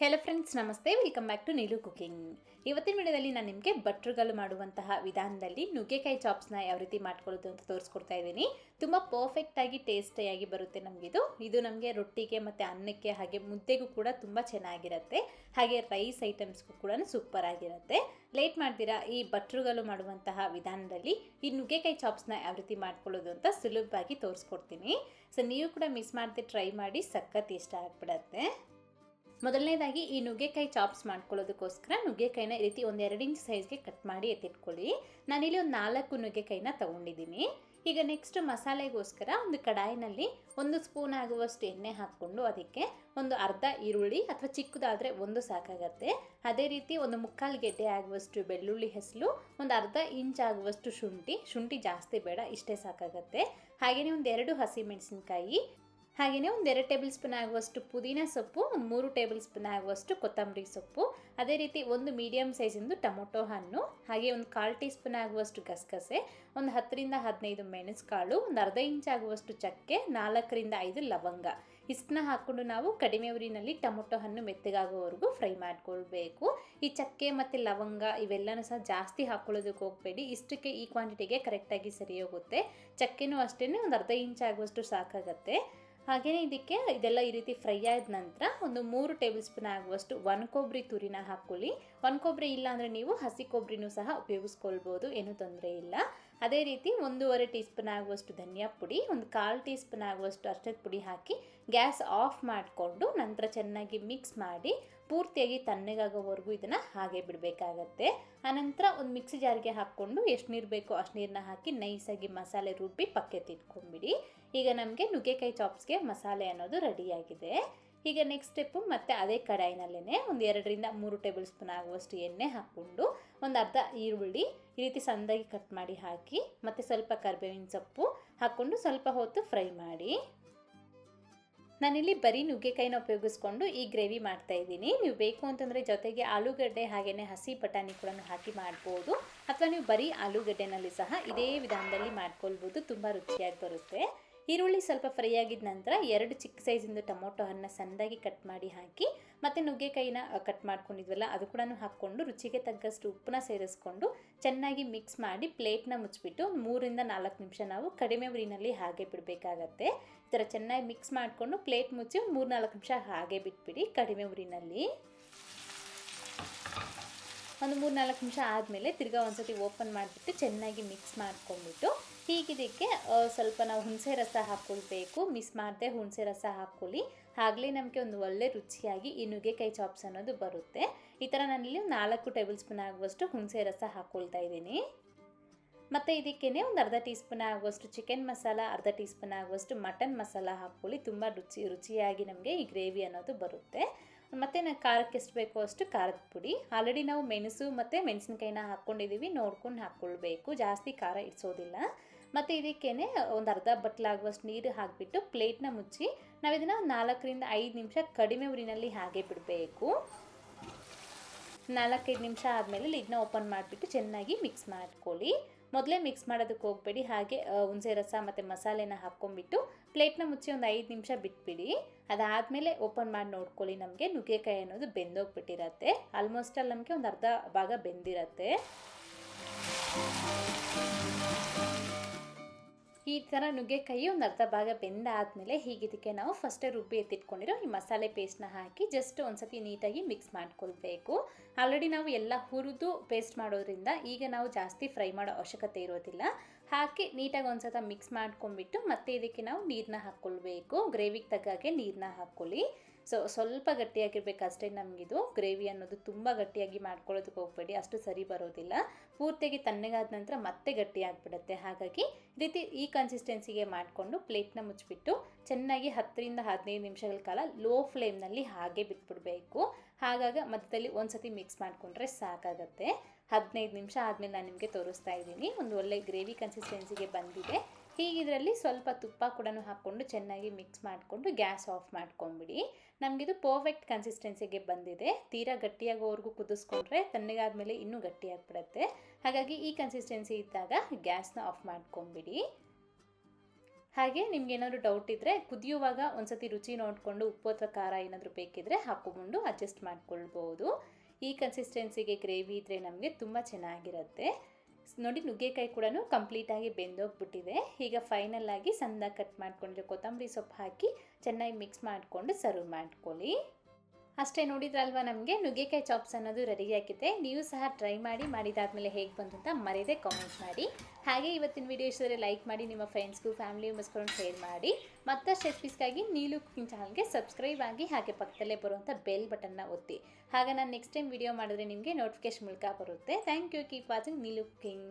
Hello friends ನಮಸ್ತೆ. Welcome back to Neelu cooking ಇವತ್ತಿನ ವಿಡಿಯೋದಲ್ಲಿ ನಾನು ನಿಮಗೆ ಬಟ್ರುಗಳು ಮಾಡುವಂತಹ ವಿಧಾನದಲ್ಲಿ ನುಗ್ಗೆಕಾಯಿ ಚಾಪ್ಸ್ನ ಯಾವ ರೀತಿ ಮಾಡ್ಕೊಳ್ಳೋದು ಅಂತ ತೋರಿಸ್ಕೊಡ್ತಾ ಇದ್ದೀನಿ. ತುಂಬ ಪರ್ಫೆಕ್ಟಾಗಿ ಟೇಸ್ಟಿಯಾಗಿ ಬರುತ್ತೆ ನಮಗಿದು. ಇದು ನಮಗೆ ರೊಟ್ಟಿಗೆ ಮತ್ತು ಅನ್ನಕ್ಕೆ ಹಾಗೆ ಮುದ್ದೆಗೂ ಕೂಡ ತುಂಬ ಚೆನ್ನಾಗಿರುತ್ತೆ. ಹಾಗೆ ರೈಸ್ ಐಟಮ್ಸ್ಗೂ ಕೂಡ ಸೂಪರ್ ಆಗಿರುತ್ತೆ. ಲೇಟ್ ಮಾಡ್ತೀರಾ? ಈ ಬಟ್ರುಗಳು ಮಾಡುವಂತಹ ವಿಧಾನದಲ್ಲಿ ಈ ನುಗ್ಗೆಕಾಯಿ ಚಾಪ್ಸ್ನ ಯಾವ ರೀತಿ ಮಾಡ್ಕೊಳ್ಳೋದು ಅಂತ ಸುಲಭವಾಗಿ ತೋರಿಸ್ಕೊಡ್ತೀನಿ. ಸೊ ನೀವು ಕೂಡ ಮಿಸ್ ಮಾಡದೆ ಟ್ರೈ ಮಾಡಿ ಸಖತ್ ಇಷ್ಟ ಆಗ್ಬಿಡತ್ತೆ. ಮೊದಲನೇದಾಗಿ ಈ ನುಗ್ಗೆಕಾಯಿ ಚಾಪ್ಸ್ ಮಾಡ್ಕೊಳ್ಳೋದಕ್ಕೋಸ್ಕರ ನುಗ್ಗೆಕಾಯಿನ ಈ ರೀತಿ ಒಂದು ಎರಡು ಇಂಚ್ ಸೈಜ್ಗೆ ಕಟ್ ಮಾಡಿ ಎತ್ತಿಟ್ಕೊಳ್ಳಿ. ನಾನಿಲ್ಲಿ ಒಂದು ನಾಲ್ಕು ನುಗ್ಗೆಕಾಯಿನ ತಗೊಂಡಿದ್ದೀನಿ. ಈಗ ನೆಕ್ಸ್ಟ್ ಮಸಾಲೆಗೋಸ್ಕರ ಒಂದು ಕಡಾಯಿನಲ್ಲಿ ಒಂದು ಸ್ಪೂನ್ ಆಗುವಷ್ಟು ಎಣ್ಣೆ ಹಾಕ್ಕೊಂಡು ಅದಕ್ಕೆ ಒಂದು ಅರ್ಧ ಈರುಳ್ಳಿ ಅಥವಾ ಚಿಕ್ಕದಾದರೆ ಒಂದು ಸಾಕಾಗತ್ತೆ. ಅದೇ ರೀತಿ ಒಂದು ಮುಕ್ಕಾಲು ಗೆಡ್ಡೆ ಆಗುವಷ್ಟು ಬೆಳ್ಳುಳ್ಳಿ ಹೆಸಲು, ಒಂದು ಅರ್ಧ ಇಂಚ್ ಆಗುವಷ್ಟು ಶುಂಠಿ. ಶುಂಠಿ ಜಾಸ್ತಿ ಬೇಡ, ಇಷ್ಟೇ ಸಾಕಾಗತ್ತೆ. ಹಾಗೆಯೇ ಒಂದು ಎರಡು ಹಸಿಮೆಣಸಿನ್ಕಾಯಿ ಹಾಗೆಯೇ ಒಂದು ಎರಡು ಟೇಬಲ್ ಸ್ಪೂನ್ ಆಗುವಷ್ಟು ಪುದೀನ ಸೊಪ್ಪು, ಒಂದು ಮೂರು ಟೇಬಲ್ ಸ್ಪೂನ್ ಆಗುವಷ್ಟು ಕೊತ್ತಂಬರಿ ಸೊಪ್ಪು, ಅದೇ ರೀತಿ ಒಂದು ಮೀಡಿಯಮ್ ಸೈಜಿಂದು ಟೊಮೊಟೊ ಹಣ್ಣು, ಹಾಗೆ ಒಂದು ಕಾಲು ಟೀ ಸ್ಪೂನ್ ಆಗುವಷ್ಟು ಗಸಗಸೆ, ಒಂದು ಹತ್ತರಿಂದ ಹದಿನೈದು ಮೆಣಸುಕಾಳು, ಒಂದು ಅರ್ಧ ಇಂಚ್ ಆಗುವಷ್ಟು ಚಕ್ಕೆ, ನಾಲ್ಕರಿಂದ ಐದು ಲವಂಗ. ಇಷ್ಟನ್ನ ಹಾಕ್ಕೊಂಡು ನಾವು ಕಡಿಮೆ ಉರಿನಲ್ಲಿ ಟೊಮೊಟೊ ಹಣ್ಣು ಮೆತ್ತಗಾಗೋವರೆಗೂ ಫ್ರೈ ಮಾಡ್ಕೊಳ್ಬೇಕು. ಈ ಚಕ್ಕೆ ಮತ್ತು ಲವಂಗ ಇವೆಲ್ಲನೂ ಸಹ ಜಾಸ್ತಿ ಹಾಕ್ಕೊಳ್ಳೋದಕ್ಕೆ ಹೋಗಬೇಡಿ. ಇಷ್ಟಕ್ಕೆ ಈ ಕ್ವಾಂಟಿಟಿಗೆ ಕರೆಕ್ಟಾಗಿ ಸರಿ ಹೋಗುತ್ತೆ ಚಕ್ಕೆನೂ ಅಷ್ಟೇ ಒಂದು ಅರ್ಧ ಇಂಚ್ ಆಗುವಷ್ಟು ಸಾಕಾಗತ್ತೆ. ಹಾಗೆಯೇ ಇದಕ್ಕೆ ಇದೆಲ್ಲ ಈ ರೀತಿ ಫ್ರೈ ಆದ ನಂತರ ಒಂದು ಮೂರು ಟೇಬಲ್ ಸ್ಪೂನ್ ಆಗುವಷ್ಟು ಒನ್ ಕೊಬ್ಬರಿ ತುರಿನ ಹಾಕ್ಕೊಳ್ಳಿ. ಒನ್ ಕೊಬ್ಬರಿ ಇಲ್ಲ ಅಂದರೆ ನೀವು ಹಸಿ ಕೊಬ್ಬರಿನೂ ಸಹ ಉಪಯೋಗಿಸ್ಕೊಳ್ಬೋದು, ಏನೂ ತೊಂದರೆ ಇಲ್ಲ. ಅದೇ ರೀತಿ ಒಂದೂವರೆ ಟೀ ಸ್ಪೂನ್ ಆಗುವಷ್ಟು ಧನಿಯಾ ಪುಡಿ, ಒಂದು ಕಾಲು ಟೀ ಸ್ಪೂನ್ ಆಗುವಷ್ಟು ಅರ್ಶದ ಪುಡಿ ಹಾಕಿ ಗ್ಯಾಸ್ ಆಫ್ ಮಾಡಿಕೊಂಡು ನಂತರ ಚೆನ್ನಾಗಿ ಮಿಕ್ಸ್ ಮಾಡಿ ಪೂರ್ತಿಯಾಗಿ ತಣ್ಣಗಾಗೋವರೆಗೂ ಇದನ್ನು ಹಾಗೆ ಬಿಡಬೇಕಾಗತ್ತೆ. ಆನಂತರ ಒಂದು ಮಿಕ್ಸಿ ಜಾರಿಗೆ ಹಾಕ್ಕೊಂಡು ಎಷ್ಟು ನೀರು ಬೇಕೋ ಅಷ್ಟು ನೀರನ್ನ ಹಾಕಿ ನೈಸಾಗಿ ಮಸಾಲೆ ರುಬ್ಬಿ ಪಕ್ಕಕ್ಕೆ ಇಟ್ಕೊಂಡ್ಬಿಡಿ ಈಗ ನಮಗೆ ನುಗ್ಗೆಕಾಯಿ ಚಾಪ್ಸ್ಗೆ ಮಸಾಲೆ ಅನ್ನೋದು ರೆಡಿಯಾಗಿದೆ ಈಗ ನೆಕ್ಸ್ಟ್ ಸ್ಟೆಪ್ಪು ಮತ್ತೆ ಅದೇ ಕಡಾಯಿನಲ್ಲೇ ಒಂದು ಎರಡರಿಂದ ಮೂರು ಟೇಬಲ್ ಸ್ಪೂನ್ ಆಗುವಷ್ಟು ಎಣ್ಣೆ ಹಾಕ್ಕೊಂಡು ಒಂದು ಅರ್ಧ ಈರುಳ್ಳಿ ಈ ರೀತಿ ಸಣ್ಣದಾಗಿ ಕಟ್ ಮಾಡಿ ಹಾಕಿ ಮತ್ತು ಸ್ವಲ್ಪ ಕರ್ಬೇವಿನ ಸೊಪ್ಪು ಹಾಕ್ಕೊಂಡು ಸ್ವಲ್ಪ ಹೊತ್ತು ಫ್ರೈ ಮಾಡಿ. ನಾನಿಲ್ಲಿ ಬರೀ ನುಗ್ಗೆಕಾಯಿನ ಉಪಯೋಗಿಸ್ಕೊಂಡು ಈ ಗ್ರೇವಿ ಮಾಡ್ತಾ ಇದ್ದೀನಿ. ನೀವು ಬೇಕು ಅಂತಂದರೆ ಜೊತೆಗೆ ಆಲೂಗಡ್ಡೆ ಹಾಗೆಯೇ ಹಸಿ ಬಟಾಣಿ ಕೂಡ ಹಾಕಿ ಮಾಡ್ಬೋದು. ಅಥವಾ ನೀವು ಬರೀ ಆಲೂಗಡ್ಡೆನಲ್ಲಿ ಸಹ ಇದೇ ವಿಧಾನದಲ್ಲಿ ಮಾಡ್ಕೊಳ್ಬೋದು. ತುಂಬ ರುಚಿಯಾಗಿ ಬರುತ್ತೆ. ಈರುಳ್ಳಿ ಸ್ವಲ್ಪ ಫ್ರೈ ಆಗಿದ ನಂತರ ಎರಡು ಚಿಕ್ಕ ಸೈಜಿಂದು ಟೊಮೊಟೊ ಹಣ್ಣ ಸಣ್ಣದಾಗಿ ಕಟ್ ಮಾಡಿ ಹಾಕಿ, ಮತ್ತು ನುಗ್ಗೆಕಾಯಿನ ಕಟ್ ಮಾಡ್ಕೊಂಡಿದ್ವಲ್ಲ, ಅದು ಕೂಡ ಹಾಕ್ಕೊಂಡು ರುಚಿಗೆ ತಗ್ಗಷ್ಟು ಉಪ್ಪನ್ನ ಸೇರಿಸ್ಕೊಂಡು ಚೆನ್ನಾಗಿ ಮಿಕ್ಸ್ ಮಾಡಿ ಪ್ಲೇಟ್ನ ಮುಚ್ಚಿಬಿಟ್ಟು ಮೂರಿಂದ ನಾಲ್ಕು ನಿಮಿಷ ನಾವು ಕಡಿಮೆ ಉರಿನಲ್ಲಿ ಹಾಗೆ ಬಿಡಬೇಕಾಗತ್ತೆ. ಈ ಥರ ಚೆನ್ನಾಗಿ ಮಿಕ್ಸ್ ಮಾಡಿಕೊಂಡು ಪ್ಲೇಟ್ ಮುಚ್ಚಿ ಮೂರು ನಾಲ್ಕು ನಿಮಿಷ ಹಾಗೆ ಬಿಟ್ಬಿಡಿ ಕಡಿಮೆ ಉರಿನಲ್ಲಿ. ಒಂದು ಮೂರು ನಾಲ್ಕು ನಿಮಿಷ ಆದಮೇಲೆ ತಿರ್ಗಾ ಒಂದ್ಸತಿ ಓಪನ್ ಮಾಡಿಬಿಟ್ಟು ಚೆನ್ನಾಗಿ ಮಿಕ್ಸ್ ಮಾಡ್ಕೊಂಡ್ಬಿಟ್ಟು ಹೀಗಿದಕ್ಕೆ ಸ್ವಲ್ಪ ನಾವು ಹುಣಸೆ ರಸ ಹಾಕ್ಕೊಳ್ಬೇಕು ಮಿಸ್ ಮಾಡದೆ ಹುಣಸೆ ರಸ ಹಾಕ್ಕೊಳ್ಳಿ. ಆಗಲೇ ನಮಗೆ ಒಂದು ಒಳ್ಳೆ ರುಚಿಯಾಗಿ ಈ ನುಗ್ಗೆಕಾಯಿ ಚಾಪ್ಸ್ ಅನ್ನೋದು ಬರುತ್ತೆ. ಈ ಥರ ನಾನಿಲ್ಲಿ ನಾಲ್ಕು ಟೇಬಲ್ ಸ್ಪೂನ್ ಆಗುವಷ್ಟು ಹುಣಸೆ ರಸ ಹಾಕ್ಕೊಳ್ತಾ ಇದ್ದೀನಿ. ಮತ್ತು ಇದಕ್ಕೇ ಒಂದು ಅರ್ಧ ಟೀ ಸ್ಪೂನ್ ಆಗುವಷ್ಟು ಚಿಕನ್ ಮಸಾಲ, ಅರ್ಧ ಟೀ ಸ್ಪೂನ್ ಆಗುವಷ್ಟು ಮಟನ್ ಮಸಾಲ ಹಾಕ್ಕೊಳ್ಳಿ. ತುಂಬ ರುಚಿ, ರುಚಿಯಾಗಿ ನಮಗೆ ಈ ಗ್ರೇವಿ ಅನ್ನೋದು ಬರುತ್ತೆ. ಮತ್ತು ನಾನು ಖಾರಕ್ಕೆ ಎಷ್ಟು ಬೇಕೋ ಅಷ್ಟು ಖಾರದ ಪುಡಿ. ಆಲ್ರೆಡಿ ನಾವು ಮೆಣಸು ಮತ್ತು ಮೆಣಸಿನಕಾಯಿನ ಹಾಕ್ಕೊಂಡಿದ್ದೀವಿ ನೋಡ್ಕೊಂಡು ಹಾಕ್ಕೊಳ್ಬೇಕು ಜಾಸ್ತಿ ಖಾರ ಇಡ್ಸೋದಿಲ್ಲ. ಮತ್ತು ಇದಕ್ಕೇ ಒಂದು ಅರ್ಧ ಬಟ್ಲಾಗುವಷ್ಟು ನೀರು ಹಾಕಿಬಿಟ್ಟು ಪ್ಲೇಟ್ನ ಮುಚ್ಚಿ ನಾವು ಇದನ್ನು ನಾಲ್ಕರಿಂದ ಐದು ನಿಮಿಷ ಕಡಿಮೆ ಊರಿನಲ್ಲಿ ಹಾಗೆ ಬಿಡಬೇಕು. ನಾಲ್ಕೈದು ನಿಮಿಷ ಆದಮೇಲೆ ಲಿಡ್ನ ಓಪನ್ ಮಾಡಿಬಿಟ್ಟು ಚೆನ್ನಾಗಿ ಮಿಕ್ಸ್ ಮಾಡ್ಕೊಳ್ಳಿ. ಮೊದಲೇ ಮಿಕ್ಸ್ ಮಾಡೋದಕ್ಕೆ ಹೋಗಬೇಡಿ. ಹಾಗೆ ಹುಣಸೆ ರಸ ಮತ್ತು ಮಸಾಲೆನ ಹಾಕ್ಕೊಂಡ್ಬಿಟ್ಟು ಪ್ಲೇಟ್ನ ಮುಚ್ಚಿ ಒಂದು ಐದು ನಿಮಿಷ ಬಿಟ್ಬಿಡಿ. ಅದಾದಮೇಲೆ ಓಪನ್ ಮಾಡಿ ನೋಡ್ಕೊಳ್ಳಿ ನಮಗೆ. ನುಗ್ಗೆಕಾಯಿ ಅನ್ನೋದು ಬೆಂದೋಗ್ಬಿಟ್ಟಿರತ್ತೆ. ಆಲ್ಮೋಸ್ಟ್ ಅಲ್ಲಿ ನಮಗೆ ಒಂದು ಅರ್ಧ ಭಾಗ ಬೆಂದಿರತ್ತೆ. ಈ ಥರ ನುಗ್ಗೆಕಾಯಿ ಒಂದು ಅರ್ಧ ಭಾಗ ಬೆಂದಾದಮೇಲೆ ಹೀಗಿದಕ್ಕೆ ನಾವು ಫಸ್ಟೇ ರುಬ್ಬಿ ಎತ್ತಿಟ್ಕೊಂಡಿರೋ ಈ ಮಸಾಲೆ ಪೇಸ್ಟ್ನ ಹಾಕಿ ಜಸ್ಟ್ ಒಂದ್ಸತಿ ನೀಟಾಗಿ ಮಿಕ್ಸ್ ಮಾಡ್ಕೊಳ್ಬೇಕು. ಆಲ್ರೆಡಿ ನಾವು ಎಲ್ಲ ಹುರಿದು ಪೇಸ್ಟ್ ಮಾಡೋದ್ರಿಂದ ಈಗ ನಾವು ಜಾಸ್ತಿ ಫ್ರೈ ಮಾಡೋ ಅವಶ್ಯಕತೆ ಇರೋದಿಲ್ಲ. ಹಾಕಿ ನೀಟಾಗಿ ಒಂದ್ಸತ ಮಿಕ್ಸ್ ಮಾಡ್ಕೊಂಡ್ಬಿಟ್ಟು ಮತ್ತೆ ಇದಕ್ಕೆ ನಾವು ನೀರನ್ನ ಹಾಕ್ಕೊಳ್ಬೇಕು. ಗ್ರೇವಿಗೆ ತಗ್ಗಾಗೆ ನೀರನ್ನ ಹಾಕ್ಕೊಳ್ಳಿ. ಸೊ ಸ್ವಲ್ಪ ಗಟ್ಟಿಯಾಗಿರ್ಬೇಕು ಅಷ್ಟೇ ನಮಗಿದು. ಗ್ರೇವಿ ಅನ್ನೋದು ತುಂಬ ಗಟ್ಟಿಯಾಗಿ ಮಾಡ್ಕೊಳ್ಳೋದಕ್ಕೆ ಹೋಗಬೇಡಿ. ಅಷ್ಟು ಸರಿ ಬರೋದಿಲ್ಲ. ಪೂರ್ತಿಯಾಗಿ ತಣ್ಣಗಾದ ನಂತರ ಮತ್ತೆ ಗಟ್ಟಿಯಾಗಿಬಿಡುತ್ತೆ. ಹಾಗಾಗಿ ರೀತಿ ಈ ಕನ್ಸಿಸ್ಟೆನ್ಸಿಗೆ ಮಾಡಿಕೊಂಡು ಪ್ಲೇಟ್ನ ಮುಚ್ಚಿಬಿಟ್ಟು ಚೆನ್ನಾಗಿ ಹತ್ತರಿಂದ ಹದಿನೈದು ನಿಮಿಷಗಳ ಕಾಲ ಲೋ ಫ್ಲೇಮ್ನಲ್ಲಿ ಹಾಗೆ ಬಿಟ್ಬಿಡಬೇಕು. ಹಾಗಾಗ ಮಧ್ಯದಲ್ಲಿ ಒಂದ್ಸತಿ ಮಿಕ್ಸ್ ಮಾಡಿಕೊಂಡ್ರೆ ಸಾಕಾಗತ್ತೆ. ಹದಿನೈದು ನಿಮಿಷ ಆದಮೇಲೆ ನಾನು ನಿಮಗೆ ತೋರಿಸ್ತಾ ಇದ್ದೀನಿ. ಒಂದು ಒಳ್ಳೆ ಗ್ರೇವಿ ಕನ್ಸಿಸ್ಟೆನ್ಸಿಗೆ ಬಂದಿದೆ. ಹೀಗಿದ್ರಲ್ಲಿ ಸ್ವಲ್ಪ ತುಪ್ಪ ಕೂಡ ಹಾಕ್ಕೊಂಡು ಚೆನ್ನಾಗಿ ಮಿಕ್ಸ್ ಮಾಡಿಕೊಂಡು ಗ್ಯಾಸ್ ಆಫ್ ಮಾಡ್ಕೊಂಬಿಡಿ. ನಮಗಿದು ಪರ್ಫೆಕ್ಟ್ ಕನ್ಸಿಸ್ಟೆನ್ಸಿಗೆ ಬಂದಿದೆ. ತೀರಾ ಗಟ್ಟಿಯಾಗೋವರೆಗೂ ಕುದಿಸ್ಕೊಂಡ್ರೆ ತಣ್ಣಗಾದ್ಮೇಲೆ ಇನ್ನೂ ಗಟ್ಟಿಯಾಗಿಬಿಡುತ್ತೆ. ಹಾಗಾಗಿ ಈ ಕನ್ಸಿಸ್ಟೆನ್ಸಿ ಇದ್ದಾಗ ಗ್ಯಾಸ್ನ ಆಫ್ ಮಾಡ್ಕೊಂಬಿಡಿ. ಹಾಗೆ ನಿಮ್ಗೆ ಏನಾದರೂ ಡೌಟ್ ಇದ್ದರೆ ಕುದಿಯುವಾಗ ಒಂದ್ಸತಿ ರುಚಿ ನೋಡಿಕೊಂಡು ಉಪ್ಪು ಅಥವಾ ಖಾರ ಏನಾದರೂ ಬೇಕಿದ್ದರೆ ಹಾಕ್ಕೊಂಡು ಅಡ್ಜಸ್ಟ್ ಮಾಡ್ಕೊಳ್ಬೋದು. ಈ ಕನ್ಸಿಸ್ಟೆನ್ಸಿಗೆ ಗ್ರೇವಿ ಇದ್ದರೆ ನಮಗೆ ತುಂಬ ಚೆನ್ನಾಗಿರುತ್ತೆ. ನೋಡಿ ನುಗ್ಗೆಕಾಯಿ ಕೂಡ ಕಂಪ್ಲೀಟಾಗಿ ಬೆಂದೋಗ್ಬಿಟ್ಟಿದೆ. ಈಗ ಫೈನಲ್ ಆಗಿ ಸಣ್ಣದಾಗಿ ಕಟ್ ಮಾಡ್ಕೊಂಡಿರೋ ಕೊತ್ತಂಬರಿ ಸೊಪ್ಪು ಹಾಕಿ ಚೆನ್ನಾಗಿ ಮಿಕ್ಸ್ ಮಾಡಿಕೊಂಡು ಸರ್ವ್ ಮಾಡ್ಕೊಳ್ಳಿ. ಅಷ್ಟೇ ನೋಡಿದ್ರಲ್ವಾ ನಮಗೆ? ನುಗ್ಗೆಕಾಯಿ ಚಾಪ್ಸ್ ಅನ್ನೋದು ರೆಡಿಯಾಗಿದೆ ನೀವು ಸಹ ಟ್ರೈ ಮಾಡಿ, ಮಾಡಿದಾದ್ಮೇಲೆ ಹೇಗೆ ಬಂತು ಅಂತ ಮರೆಯದೆ ಕಾಮೆಂಟ್ ಮಾಡಿ. ಹಾಗೆ ಇವತ್ತಿನ ವಿಡಿಯೋ ಇಷ್ಟದರೆ ಲೈಕ್ ಮಾಡಿ, ನಿಮ್ಮ ಫ್ರೆಂಡ್ಸ್ಗೂ ಫ್ಯಾಮಿಲಿ ಮೆಂಬರ್ಸ್ಕೊಂಡು ಶೇರ್ ಮಾಡಿ. ಮತ್ತಷ್ಟು ರೆಸಿಪೀಸ್ಗಾಗಿ ನೀಲು ಕುಕಿಂಗ್ ಚಾನಲ್ಗೆ ಸಬ್ಸ್ಕ್ರೈಬ್ ಆಗಿ ಹಾಗೆ ಪಕ್ಕದಲ್ಲೇ ಬರುವಂಥ ಬೆಲ್ ಬಟನ್ನ ಒತ್ತಿ. ಹಾಗೆ ನಾನು ನೆಕ್ಸ್ಟ್ ಟೈಮ್ ವಿಡಿಯೋ ಮಾಡಿದ್ರೆ ನಿಮಗೆ ನೋಟಿಫಿಕೇಶನ್ ಮೂಲಕ ಬರುತ್ತೆ. Thank you keep watching Neelu cooking